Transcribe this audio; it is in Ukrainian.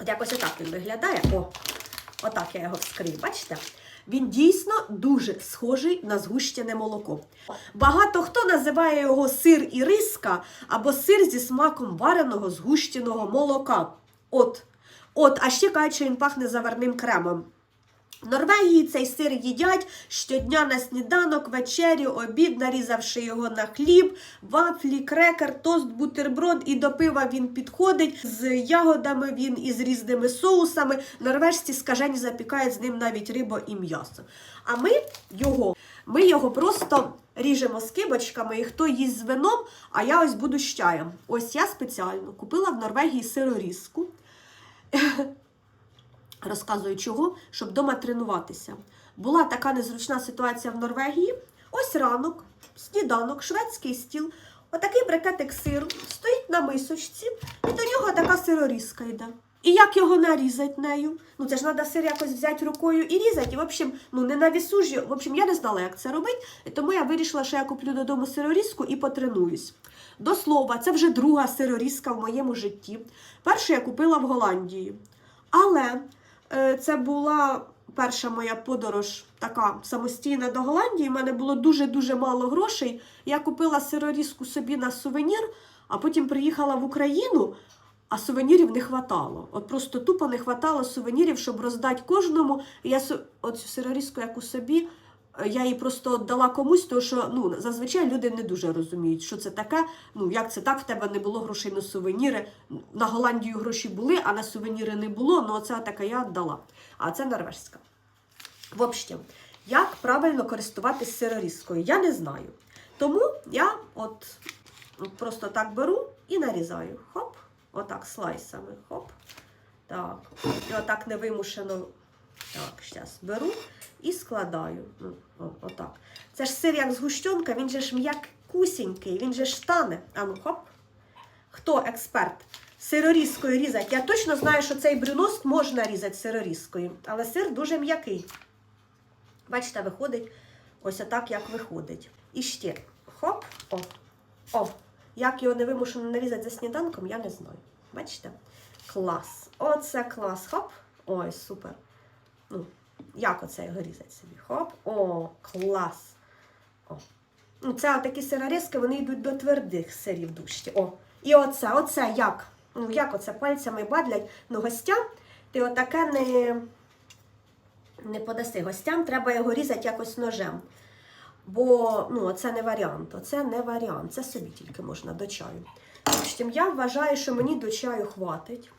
От якось отак він виглядає. О, отак я його вскрию, бачите? Він дійсно дуже схожий на згущене молоко. Багато хто називає його сир і риска або сир зі смаком вареного згущеного молока. От, от, а ще кажуть, що він пахне заварним кремом. В Норвегії цей сир їдять щодня на сніданок, вечерю, обід, нарізавши його на хліб, вафлі, крекер, тост, бутерброд і до пива він підходить з ягодами, він із різними соусами. Норвежці скажені запікають з ним навіть рибу і м'ясо. А ми його, ми його просто ріжемо скибочками, і хто їсть з вином, а я ось буду з чаєм. Ось я спеціально купила в Норвегії сирорізку. Розказую чого, щоб вдома тренуватися. Була така незручна ситуація в Норвегії. Ось ранок, сніданок, шведський стіл. Отакий брикетик сиру стоїть на мисочці, і до нього така сирорізка йде. І як його нарізати нею? Ну це ж треба сир якось взяти рукою і різати. І, в общем, ну не на вісу. В общем, я не знала, як це робити. Тому я вирішила, що я куплю додому сирорізку і потренуюсь. До слова, це вже друга сирорізка в моєму житті. Першу я купила в Голландії. Але це була перша моя подорож така самостійна до Голландії. У мене було дуже-дуже мало грошей. Я купила сирорізку собі на сувенір, а потім приїхала в Україну, а сувенірів не хватало. От просто тупо не хватало сувенірів, щоб роздати кожному. Я су- оцю сирорізку, яку собі. Е, Я її просто дала комусь, тому що ну, зазвичай люди не дуже розуміють, що це таке. Ну, як це так, в тебе не було грошей на сувеніри. На Голландію гроші були, а на сувеніри не було. Ну, оце така я дала. А це норвежська. В общем, як правильно користуватись сирорізкою, я не знаю. Тому я от просто так беру і нарізаю. Хоп, отак слайсами. Хоп. Так. І отак невимушено. Так, зараз беру і складаю. Ну, отак. Це ж сир як згущенка, він же ж м'якусінький, він же ж. А ну хоп. Хто експерт? Сирорізкою різать. Я точно знаю, що цей брюност можна різати сирорізкою, але сир дуже м'який. Бачите, виходить ось отак, як виходить. І ще хоп, о, о. Як його невимушено нарізати за сніданком, я не знаю. Бачите? Клас. Оце клас. Хоп. Ой, супер. Ну, як оце його різати собі? Хоп. О, клас. О. Ну, це такі сирорізки, вони йдуть до твердих сирів дужче. О. І оце, оце як? Ну, як оце пальцями бадлять. Ну, гостям ти отаке не, не подаси. Гостям треба його різати якось ножем. Бо ну, це не варіант. Оце не варіант. Це собі тільки можна до чаю. Общем, я вважаю, що мені до чаю хватить.